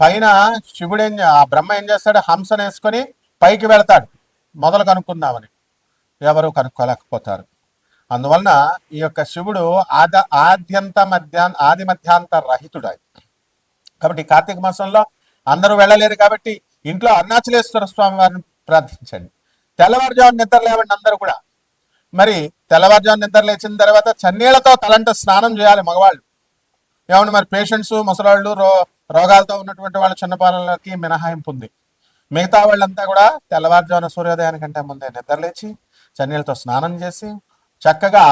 పైన శివుడు ఏం ఆ బ్రహ్మ ఏం చేస్తాడు? హంసను వేసుకొని పైకి వెళతాడు. మొదలు కనుక్కుందామని. ఎవరు కనుక్కోలేకపోతారు. అందువలన ఈ యొక్క శివుడు ఆద ఆద్యంత మధ్యా ఆది మధ్యాంత రహితుడు కాబట్టి కార్తీక మాసంలో అందరూ వెళ్ళలేరు కాబట్టి ఇంట్లో అరుణాచలేశ్వర స్వామి వారిని ప్రార్థించండి. తెల్లవారుజాము నిద్ర లేవండి అందరూ కూడా. మరి తెల్లవారుజాము నిద్ర లేచిన తర్వాత చన్నీళ్ళతో తలంట స్నానం చేయాలి మగవాళ్ళు. ఏమంటే మరి పేషెంట్స్ ముసలాళ్ళు రో రోగాలతో ఉన్నటువంటి వాళ్ళ చిన్నపాలకి మినహాయింపు ఉంది. మిగతా వాళ్ళంతా కూడా తెల్లవారుజామున సూర్యోదయానికంటే ముందే నిద్రలేచి చన్నీళ్ళతో స్నానం చేసి చక్కగా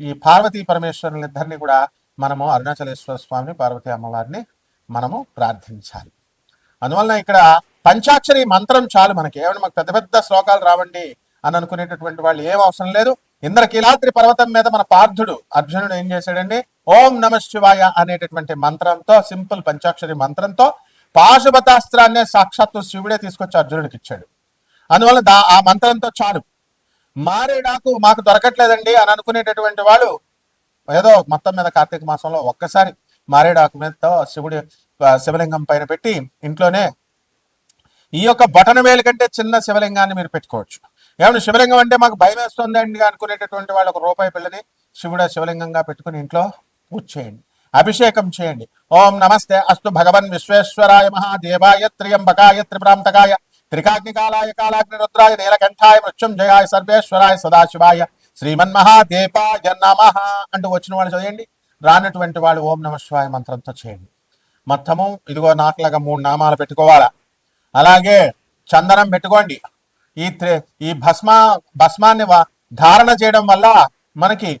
ఈ పార్వతీ పరమేశ్వరుని ఇద్దరిని కూడా మనము అరుణాచలేశ్వర స్వామిని పార్వతీ అమ్మవారిని మనము ప్రార్థించాలి. అందువలన ఇక్కడ పంచాక్షరి మంత్రం చాలు మనకి. ఏమన్నా మాకు పెద్ద పెద్ద శ్లోకాలు రావండి అని అనుకునేటటువంటి వాళ్ళు ఏం అవసరం లేదు. ఇంద్రకీలాద్రి పర్వతం మీద మన పార్థుడు అర్జునుడు ఏం చేశాడండి? ఓం నమ శివాయ అనేటటువంటి మంత్రంతో సింపుల్ పంచాక్షరి మంత్రంతో పాశుపతాస్త్రాన్నే సాక్షాత్తు శివుడే తీసుకొచ్చి అర్జునుడికి ఇచ్చాడు. అందువల్ల దా ఆ మంత్రంతో చాలు. మారేడాకు మాకు దొరకట్లేదండి అని అనుకునేటటువంటి వాళ్ళు ఏదో మొత్తం మీద కార్తీక మాసంలో ఒక్కసారి మారేడాకు మీదతో శివుడి శివలింగం పైన పెట్టి ఇంట్లోనే ఈ యొక్క బటన వేలు కంటే చిన్న శివలింగాన్ని మీరు పెట్టుకోవచ్చు. ఏమన్నా శివలింగం అంటే మాకు భయం వేస్తుందండి అనుకునేటటువంటి వాళ్ళు ఒక రూపాయి పిల్లని శివుడు శివలింగంగా పెట్టుకుని ఇంట్లో పూజ చేయండి. అభిషేకం చేయండి. ఓం నమస్తే అస్తు భగవన్ విశ్వేశ్వరాయ మహాదేవాయ త్రియంబకాయ త్రిప్రాంతకాయ త్రికాగ్నికాలాయ కాలాగ్నిరుద్రాయ నీలకంఠాయ మృత్యుంజయాయ సర్వేశ్వరాయ సదాశివాయ శ్రీమన్మహాదేవాయ నమ అంటూ వచ్చిన వాళ్ళు చదివండి రానటువంటి వాళ్ళు ఓం నమ శివాయ మంత్రంతో చేయండి. మొత్తము ఇదిగో నాకులాగా మూడు నామాలు పెట్టుకోవాలా? అలాగే చందనం పెట్టుకోండి. ఈ ఈ భస్మ భస్మాన్ని వ- ధారణ చేయడం వల్ల మనకి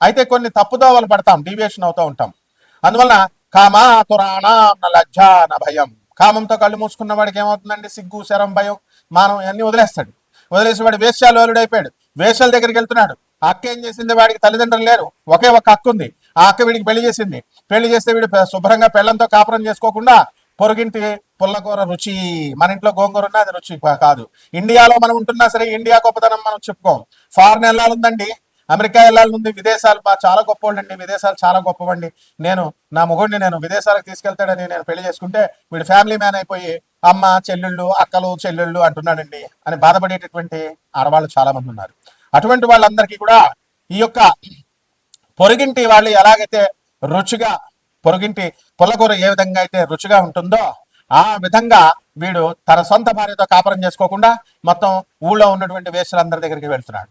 అయితే కొన్ని తప్పుదోవలు పడతాం డీవియేషన్ అవుతూ ఉంటాం. అందువల్ల కామా తురాణ లజ్జాన భయం. కామంతో కళ్ళు మూసుకున్న వాడికి ఏమవుతుందండి? సిగ్గు శరం భయం మానం అన్ని వదిలేస్తాడు. వదిలేసి వాడు వేశ్యాలు అయిపోయాడు వేశ్యాల దగ్గరికి వెళ్తున్నాడు. అక్క ఏం చేసింది? వాడికి తల్లిదండ్రులు లేరు. ఒకే ఒక అక్క ఉంది. ఆ అక్క వీడికి పెళ్ళి చేసింది. పెళ్ళి చేస్తే వీడు శుభ్రంగా పెళ్ళంతో కాపురం చేసుకోకుండా పొరుగింటి పుల్లకూర రుచి మన ఇంట్లో గోంగూర ఉన్నా అది రుచి కాదు. ఇండియాలో మనం ఉంటున్నా సరే ఇండియా గొప్పతనం మనం చెప్పుకోం. ఫారెన్ వెళ్ళాలందండి అమెరికా వెళ్ళాలంది విదేశాలు మా చాలా గొప్పవాళ్ళండి. విదేశాలు చాలా గొప్పవండి. నేను నా మొగుడిని నేను విదేశాలకు తీసుకెళ్తాడని నేను పెళ్ళి చేసుకుంటే వీడు ఫ్యామిలీ మ్యాన్ అయిపోయి అమ్మ చెల్లెళ్ళు అక్కలు చెల్లెళ్ళు అంటున్నాడండి అని బాధపడేటటువంటి ఆడవాళ్ళు చాలా మంది ఉన్నారు. అటువంటి వాళ్ళందరికీ కూడా ఈ యొక్క పొరుగింటి వాళ్ళు ఎలాగైతే రుచిగా పొరుగింటి పొలకూర ఏ విధంగా అయితే రుచిగా ఉంటుందో ఆ విధంగా వీడు తన సొంత భార్యతో కాపురం చేసుకోకుండా మొత్తం ఊళ్ళో ఉన్నటువంటి వేసులందరి దగ్గరికి వెళ్తున్నాడు.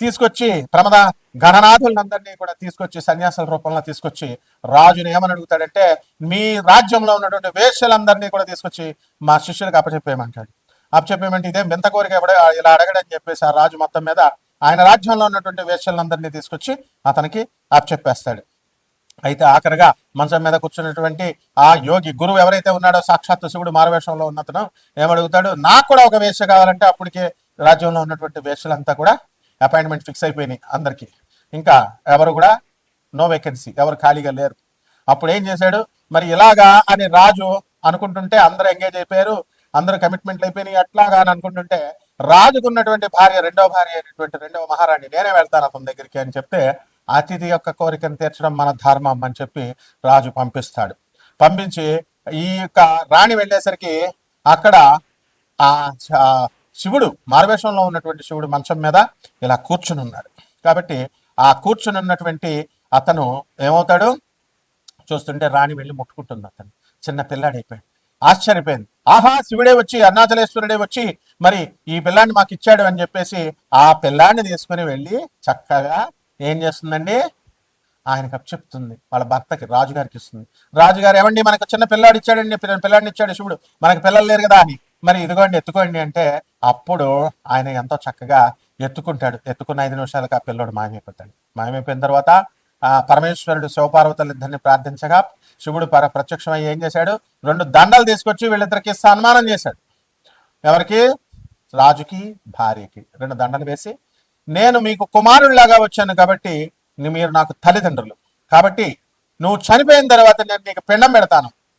తీసుకొచ్చి ప్రమద గణనాథులందరినీ కూడా తీసుకొచ్చి సన్యాసుల రూపంలో తీసుకొచ్చి రాజుని ఏమని అడుగుతాడంటే మీ రాజ్యంలో ఉన్నటువంటి వేషలందరినీ కూడా తీసుకొచ్చి మా శిష్యులకు అప్పచెప్పేయమంటాడు. అప్పచెప్పేయమంటే ఇదే వింత కోరిక ఎవడ ఇలా అడగడని చెప్పేసి ఆ రాజు మొత్తం మీద ఆయన రాజ్యంలో ఉన్నటువంటి వేషలందరినీ తీసుకొచ్చి అతనికి అప్పచెప్పేస్తాడు. అయితే ఆఖరిగా మంచం మీద కూర్చున్నటువంటి ఆ యోగి గురువు ఎవరైతే ఉన్నాడో సాక్షాత్ శివుడు మారవేషంలో ఉన్నతను ఏమడుగుతాడు? నాకు కూడా ఒక వేష కావాలంటే అప్పటికే రాజ్యంలో ఉన్నటువంటి వేషలంతా కూడా అపాయింట్మెంట్ ఫిక్స్ అయిపోయినాయి అందరికీ. ఇంకా ఎవరు కూడా నో వేకెన్సీ ఎవరు ఖాళీగా లేరు. అప్పుడు ఏం చేశాడు? మరి ఇలాగా అని రాజు అనుకుంటుంటే అందరూ ఎంగేజ్ అయిపోయారు అందరూ కమిట్మెంట్లు అయిపోయినాయి. అట్లాగా అని అనుకుంటుంటే రాజుకున్నటువంటి భార్య రెండవ భార్య అయినటువంటి రెండవ మహారాణి నేనే వెళ్తాను అతని దగ్గరికి అని చెప్తే అతిథి యొక్క కోరికను తీర్చడం మన ధర్మం అని చెప్పి రాజు పంపిస్తాడు. పంపించి ఈ యొక్క రాణి వెళ్ళేసరికి అక్కడ ఆ శివుడు మారవేషంలో ఉన్నటువంటి శివుడు మంచం మీద ఇలా కూర్చుని ఉన్నాడు కాబట్టి ఆ కూర్చుని ఉన్నటువంటి అతను ఏమవుతాడు? చూస్తుంటే రాణి వెళ్ళి ముట్టుకుంటుంది అతను. చిన్న పిల్లాడైపోయాడు. ఆశ్చర్యపోయింది. ఆహా శివుడే వచ్చి అరుణాచలేశ్వరుడే వచ్చి మరి ఈ పిల్లాన్ని మాకు ఇచ్చాడు అని చెప్పేసి ఆ పిల్లాన్ని తీసుకుని వెళ్ళి చక్కగా ఏం చేస్తుందండి? ఆయనకు చెప్తుంది. వాళ్ళ భర్తకి రాజుగారికి ఇస్తుంది. రాజుగారు ఏమండి మనకు చిన్న పిల్లాడు ఇచ్చాడండి పిల్ల- పిల్లాడిని ఇచ్చాడు శివుడు. మనకి పిల్లలు లేరు కదా అని. మరి ఇదిగోండి ఎత్తుకోండి అంటే అప్పుడు ఆయన ఎంతో చక్కగా ఎత్తుకుంటాడు. ఎత్తుకున్న ఐదు నిమిషాలకు ఆ పిల్లోడు మాయమైపోతాడు. మాయమైపోయిన తర్వాత ఆ పరమేశ్వరుడు శివపార్వతులు ఇద్దరిని ప్రార్థించగా శివుడు పర ప్రత్యక్షమై ఏం చేశాడు? రెండు దండలు తీసుకొచ్చి వీళ్ళిద్దరికి సన్మానం చేశాడు. ఎవరికి? రాజుకి భార్యకి. రెండు దండలు వేసి నేను మీకు కుమారుడిలాగా వచ్చాను కాబట్టి మీరు నాకు తల్లిదండ్రులు. కాబట్టి నువ్వు చనిపోయిన తర్వాత నేను నీకు పిండం పెడతాను.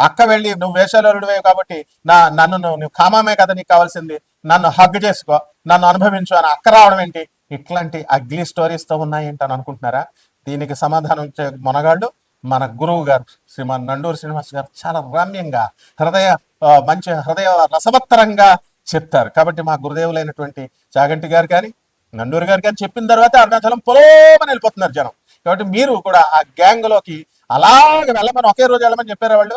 అక్క వెళ్ళి నువ్వు వేషాలరుడివే కాబట్టి నా నన్ను నువ్వు కామామే కదా నీకు కావాల్సింది. నన్ను హగ్ చేసుకో. నన్ను అనుభవించు అని అక్క రావడం ఏంటి? ఇట్లాంటి అగ్లీ స్టోరీస్తో ఉన్నాయి అని అనుకుంటున్నారా? దీనికి సమాధానం ఇచ్చే మొనగాళ్ళు మన గురువు గారు శ్రీమాన్ నండూరు శ్రీనివాస్ గారు చాలా రమ్యంగా హృదయ మంచి హృదయ రసవత్తరంగా చెప్తారు. కాబట్టి మా గురుదేవులైనటువంటి చాగంటి గారు కానీ నండూరు గారు కానీ చెప్పిన తర్వాత అరుణాచలం పొలోమని వెళ్ళిపోతున్నారు జనం. కాబట్టి మీరు కూడా ఆ గ్యాంగ్లోకి అలాగే వెళ్ళమని ఒకే రోజు వెళ్ళమని చెప్పారా వాళ్ళు?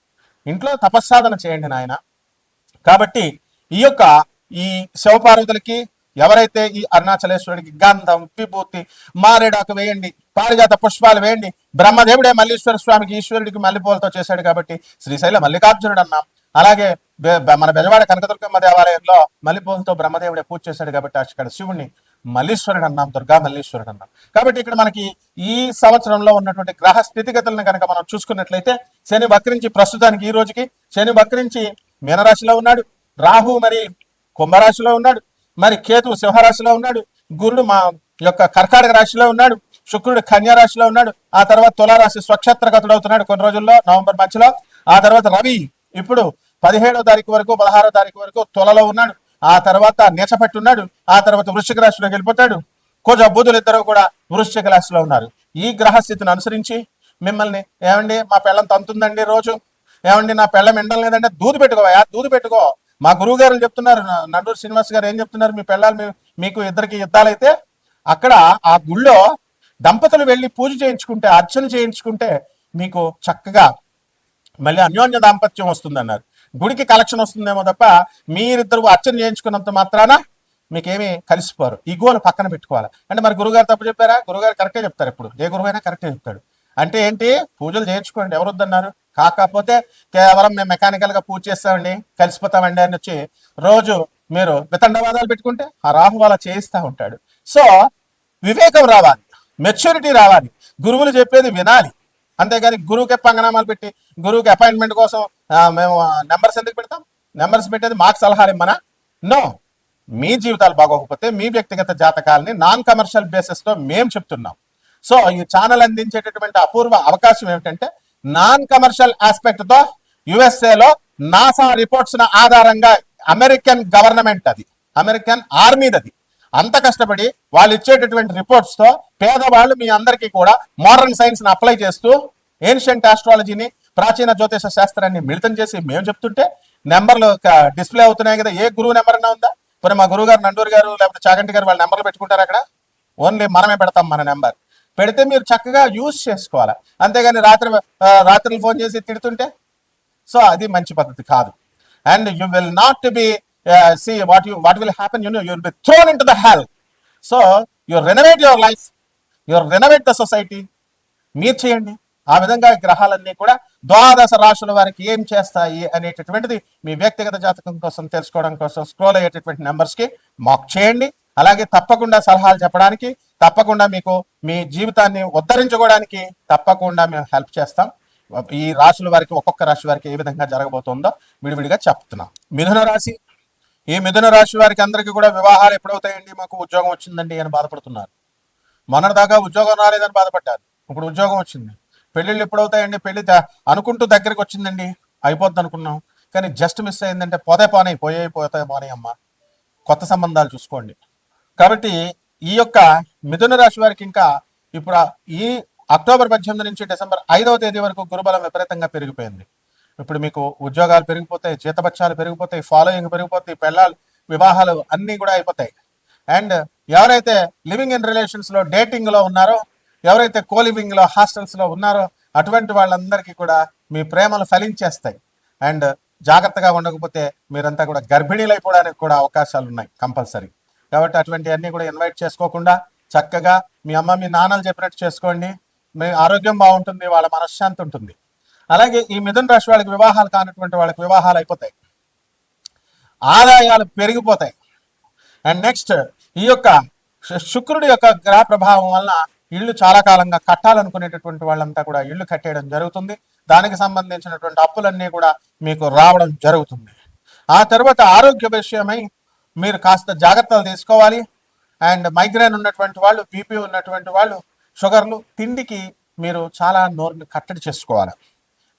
ఇంట్లో తపస్సాధన చేయండి నాయన. కాబట్టి ఈ యొక్క ఈ శివపార్వతులకి ఎవరైతే ఈ అరుణాచలేశ్వరుడికి గంధం విభూతి మారేడాకు వేయండి పారిజాత పుష్పాలు వేయండి బ్రహ్మదేవుడే మల్లీశ్వర స్వామికి ఈశ్వరుడికి మల్లెపూలతో చేశాడు కాబట్టి శ్రీశైల మల్లికార్జునుడు అన్నాం అలాగే మన బెజవాడ కనకదుర్గమ్మ దేవాలయంలో మల్లెపూలతో బ్రహ్మదేవుడే పూజ చేశాడు కాబట్టి అక్కడ శివుణ్ణి మల్లీశ్వరుడు అన్నాం దుర్గా మల్లీశ్వరుడు అన్నాం. కాబట్టి ఇక్కడ మనకి ఈ సంవత్సరంలో ఉన్నటువంటి గ్రహ స్థితిగతులను కనుక మనం చూసుకున్నట్లయితే శని వక్రించి ప్రస్తుతానికి ఈ రోజుకి శని వక్రించి మీనరాశిలో ఉన్నాడు రాహు మరి కుంభరాశిలో ఉన్నాడు మరి కేతు సింహరాశిలో ఉన్నాడు గురుడు మా యొక్క కర్కాటక రాశిలో ఉన్నాడు శుక్రుడు కన్యా రాశిలో ఉన్నాడు ఆ తర్వాత తులారాశి స్వక్షత్రగతుడు అవుతున్నాడు కొన్ని రోజుల్లో నవంబర్ మధ్యలో ఆ తర్వాత రవి ఇప్పుడు పదిహేడో తారీఖు వరకు పదహారో తారీఖు వరకు తులలో ఉన్నాడు. ఆ తర్వాత నీచపట్టి ఉన్నాడు ఆ తర్వాత వృశ్చిక రాశిలోకి వెళ్ళిపోతాడు. కొంచెం బుధులు ఇద్దరు కూడా వృశ్చిక రాశిలో ఉన్నారు. ఈ గ్రహస్థితిని అనుసరించి మిమ్మల్ని ఏమండి మా పెళ్ళం తంతుందండి రోజు? ఏమండి నా పెళ్ళం ఎండం లేదంటే దూది పెట్టుకోవా దూది పెట్టుకో. మా గురువు గారు చెప్తున్నారు నండూరు శ్రీనివాస్ గారు ఏం చెప్తున్నారు మీ పిల్లలు మీకు ఇద్దరికి యుద్ధాలైతే అక్కడ ఆ గుళ్ళో దంపతులు వెళ్ళి పూజ చేయించుకుంటే అర్చన చేయించుకుంటే మీకు చక్కగా మళ్ళీ అన్యోన్య దాంపత్యం వస్తుందన్నారు. గుడికి కలెక్షన్ వస్తుందేమో తప్ప మీరిద్దరు అర్చన చేయించుకున్నంత మాత్రాన మీకేమి కలిసిపోరు. ఈగోలు పక్కన పెట్టుకోవాలి. అంటే మరి గురుగారు తప్పు చెప్పారా? గురుగారు కరెక్టే చెప్తారు ఇప్పుడు. ఏ గురువు అయినా కరెక్టే చెప్తాడు. అంటే ఏంటి? పూజలు చేయించుకోండి. ఎవరు వద్దన్నారు? కాకపోతే కేవలం మేము మెకానికల్గా పూజ చేస్తామండి కలిసిపోతామండి అని వచ్చి రోజు మీరు వితండవాదాలు పెట్టుకుంటే ఆ రాహు అలా చేయిస్తూ ఉంటాడు. సో వివేకం రావాలి. మెచ్యూరిటీ రావాలి. గురువులు చెప్పేది వినాలి. అంతేగాని గురువుకి పంగనామాలు పెట్టి గురువుకి అపాయింట్మెంట్ కోసం మేము నెంబర్స్ ఎందుకు పెడతాం? నెంబర్స్ పెట్టేది మాకు సలహాలు ఇమ్మనా? నో మీ జీవితాలు బాగోకపోతే మీ వ్యక్తిగత జాతకాలని నాన్ కమర్షియల్ బేసిస్లో మేము చెప్తున్నాం. సో ఈ ఛానల్ అందించేటటువంటి అపూర్వ అవకాశం ఏమిటంటే నాన్ కమర్షియల్ ఆస్పెక్ట్తో యుఎస్ఏలో నాసా రిపోర్ట్స్ ఆధారంగా అమెరికన్ గవర్నమెంట్ అది. అమెరికన్ ఆర్మీదది అంత కష్టపడి వాళ్ళు ఇచ్చేటటువంటి రిపోర్ట్స్తో పేదవాళ్ళు మీ అందరికీ కూడా మోడర్న్ సైన్స్ని అప్లై చేస్తూ ఏన్షియంట్ ఆస్ట్రాలజీని ప్రాచీన జ్యోతిష శాస్త్రాన్ని మిళితం చేసి మేము చెప్తుంటే నెంబర్లు డిస్ప్లే అవుతున్నాయి కదా ఏ గురువు నెంబర్ అన్నా ఉందా? పోనీ మా గురువు గారు నండూరు గారు లేకపోతే చాగంటి గారు వాళ్ళ నెంబర్లు పెట్టుకుంటారు అక్కడ? ఓన్లీ మనమే పెడతాం మన నెంబర్. పెడితే మీరు చక్కగా యూజ్ చేసుకోవాలి. అంతేగాని రాత్రి రాత్రులు ఫోన్ చేసి తిడుతుంటే? సో అది మంచి పద్ధతి కాదు. And you will not be see what you what will happen you you will be thrown into the hell. So you renovate your life you renovate the society. మీరు చేయండి. ఆ విధంగా గ్రహాలన్నీ కూడా ద్వాదశ రాశుల వారికి ఏం చేస్తాయి అనేటటువంటిది మీ వ్యక్తిగత జాతకం కోసం తెలుసుకోవడం కోసం స్క్రోల్ అయ్యేటటువంటి నెంబర్స్కి మాక్ చేయండి. అలాగే తప్పకుండా సలహాలు చెప్పడానికి తప్పకుండా మీకు మీ జీవితాన్ని ఉద్ధరించుకోవడానికి తప్పకుండా మేము హెల్ప్ చేస్తాం. ఈ రాశుల వారికి ఒక్కొక్క రాశి వారికి ఏ విధంగా జరగబోతుందో విడివిడిగా చెప్తున్నాం. మిథున రాశి ఈ మిథున రాశి వారికి అందరికీ కూడా వివాహాలు ఎప్పుడవుతాయండి? మాకు ఉద్యోగం వచ్చిందండి అని బాధపడుతున్నారు. మొన్నటిదాకా ఉద్యోగం రాలేదని బాధపడ్డారు. ఇప్పుడు ఉద్యోగం వచ్చింది. పెళ్ళిళ్ళు ఎప్పుడవుతాయండి? పెళ్ళి అనుకుంటూ దగ్గరికి వచ్చిందండి. అయిపోద్ది అనుకున్నాం. కానీ జస్ట్ మిస్ అయిందంటే పోతే పోనీ పోయే పోతే పోనీ అమ్మ. కొత్త సంబంధాలు చూసుకోండి. కాబట్టి ఈ యొక్క మిథున రాశి వారికి ఇంకా ఇప్పుడు ఈ అక్టోబర్ పద్దెనిమిది నుంచి డిసెంబర్ ఐదవ తేదీ వరకు గురుబలం విపరీతంగా పెరిగిపోయింది. ఇప్పుడు మీకు ఉద్యోగాలు పెరిగిపోతాయి జీతపత్యాలు పెరిగిపోతాయి ఫాలోయింగ్ పెరిగిపోతాయి పెళ్ళాలు వివాహాలు అన్నీ కూడా అయిపోతాయి. అండ్ ఎవరైతే లివింగ్ ఇన్ రిలేషన్స్లో డేటింగ్లో ఉన్నారో ఎవరైతే కో హాస్టల్స్లో లో హాస్టల్స్లో ఉన్నారో అటువంటి వాళ్ళందరికీ కూడా మీ ప్రేమలు ఫలించేస్తాయి. అండ్ జాగ్రత్తగా ఉండకపోతే మీరంతా కూడా గర్భిణీలు అయిపోవడానికి కూడా అవకాశాలు ఉన్నాయి కంపల్సరీ. కాబట్టి అటువంటివన్నీ కూడా ఇన్వైట్ చేసుకోకుండా చక్కగా మీ అమ్మ మీ నాన్నలు చెప్పినట్టు చేసుకోండి. మీ ఆరోగ్యం బాగుంటుంది వాళ్ళ మనశ్శాంతి ఉంటుంది. అలాగే ఈ మిథున రాశి వాళ్ళకి వివాహాలు కానటువంటి వాళ్ళకి వివాహాలు అయిపోతాయి. ఆదాయాలు పెరిగిపోతాయి. అండ్ నెక్స్ట్ ఈ యొక్క శుక్రుడి యొక్క గ్రహ ప్రభావం వలన ఇల్లు చాలా కాలంగా కట్టాలనుకునేటటువంటి వాళ్ళంతా కూడా ఇల్లు కట్టేయడం జరుగుతుంది. దానికి సంబంధించినటువంటి అప్పులన్నీ కూడా మీకు రావడం జరుగుతుంది. ఆ తర్వాత ఆరోగ్య విషయమై మీరు కాస్త జాగ్రత్తలు తీసుకోవాలి. అండ్ మైగ్రేన్ ఉన్నటువంటి వాళ్ళు బీపీ ఉన్నటువంటి వాళ్ళు షుగర్లు తిండికి మీరు చాలా నోరుని కట్టడి చేసుకోవాలి.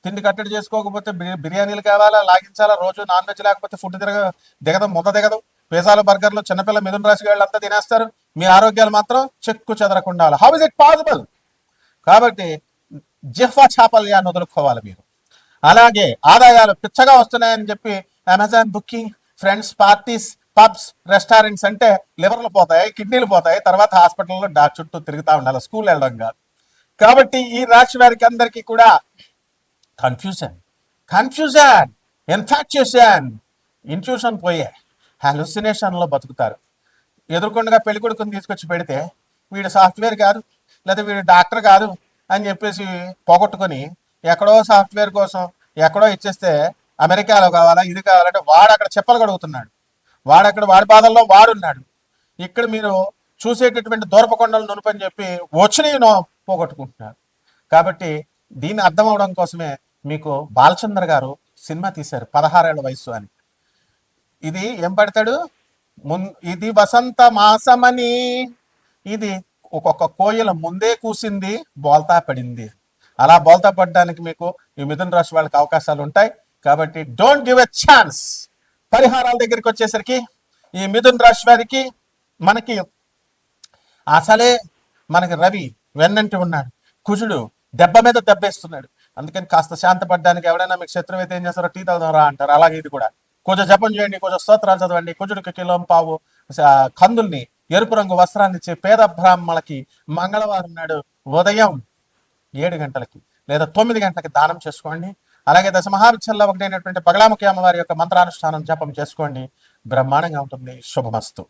తిండి కట్టడి చేసుకోకపోతే బిర్యానీలు కావాలా లాగించాలా రోజు నాన్ వెజ్ లేకపోతే ఫుడ్ తిరగ దిగదు ముద్ద దిగదు. పిజ్జాలు బర్గర్లు చిన్నపిల్ల మిథున రాశి వాళ్ళంతా తినేస్తారు. మీ ఆరోగ్యాలు మాత్రం చెక్కు చెదరకుండా హౌ ఇస్ ఇట్ పాసిబుల్ కాబట్టి జిహ్వా చాపల్యాన్ని వదులుకోవాలి మీరు. అలాగే ఆదాయాలు పిచ్చగా వస్తున్నాయని చెప్పి Amazon booking friends parties pubs restaurants అంటే లివర్లు పోతాయి కిడ్నీలు పోతాయి తర్వాత హాస్పిటల్లో డా చుట్టూ తిరుగుతూ ఉండాలి స్కూల్ వెళ్ళడం కాదు. కాబట్టి ఈ రాశి వారికి అందరికీ కూడా కన్ఫ్యూజన్ కన్ఫ్యూజన్ ఇన్ఫాక్చుయేషన్ ఇన్ఫ్యూషన్ పోయే హాలుసినేషన్లో బతుకుతారు. ఎదుర్కొండగా పెళ్ళికొడుకుని తీసుకొచ్చి పెడితే వీడు సాఫ్ట్వేర్ కాదు లేదా వీడు డాక్టర్ కాదు అని చెప్పేసి పోగొట్టుకొని ఎక్కడో సాఫ్ట్వేర్ కోసం ఎక్కడో ఇచ్చేస్తే అమెరికాలో కావాలా ఇది కావాలంటే వాడు అక్కడ చెప్పలు గడుగుతున్నాడు వాడు అక్కడ వాడి బాధల్లో వాడున్నాడు. ఇక్కడ మీరు చూసేటటువంటి దూరపకొండలు నునుపని చెప్పి వచ్చినవి పోగొట్టుకుంటున్నారు. కాబట్టి దీన్ని అర్థం అవడం కోసమే మీకు బాలచంద్ర గారు సినిమా తీశారు పదహారేళ్ళ వయసు అని. ఇది ఏం పడతాడు? ఇది వసంత మాసమని ఇది ఒక్కొక్క కోయిల ముందే కూసింది బోల్తా పడింది. అలా బోల్తా పడడానికి మీకు ఈ మిథున రాశి వాళ్ళకి అవకాశాలు ఉంటాయి కాబట్టి డోంట్ గివ్ ఎ ఛాన్స్. పరిహారాల దగ్గరికి వచ్చేసరికి ఈ మిథున రాశి వారికి మనకి అసలే మనకి రవి వెన్నంటి ఉన్నాడు. కుజుడు దెబ్బ మీద దెబ్బేస్తున్నాడు. అందుకని కాస్త శాంతపడడానికి ఎవడైనా మీకు శత్రువు అయితే ఏం చేస్తారో టీ తాగుదాం రా అంటారు. అలాగే ఇది కూడా. కొంచెం జపం చేయండి కొంచెం స్తోత్రాలు చదవండి కుజుడికి కిలోం పావు కందుల్ని ఎరుపు రంగు వస్త్రాన్ని ఇచ్చే పేద బ్రాహ్మణులకి మంగళవారం నాడు ఉదయం ఏడు గంటలకి లేదా తొమ్మిది గంటలకి దానం చేసుకోండి. అలాగే దశమహావిచ్చల్లో ఒకటైనటువంటి బగలాముఖి అమ్మవారి యొక్క మంత్రానుష్ఠానం జపం చేసుకోండి. బ్రహ్మాండంగా ఉంటుంది. శుభమస్తు.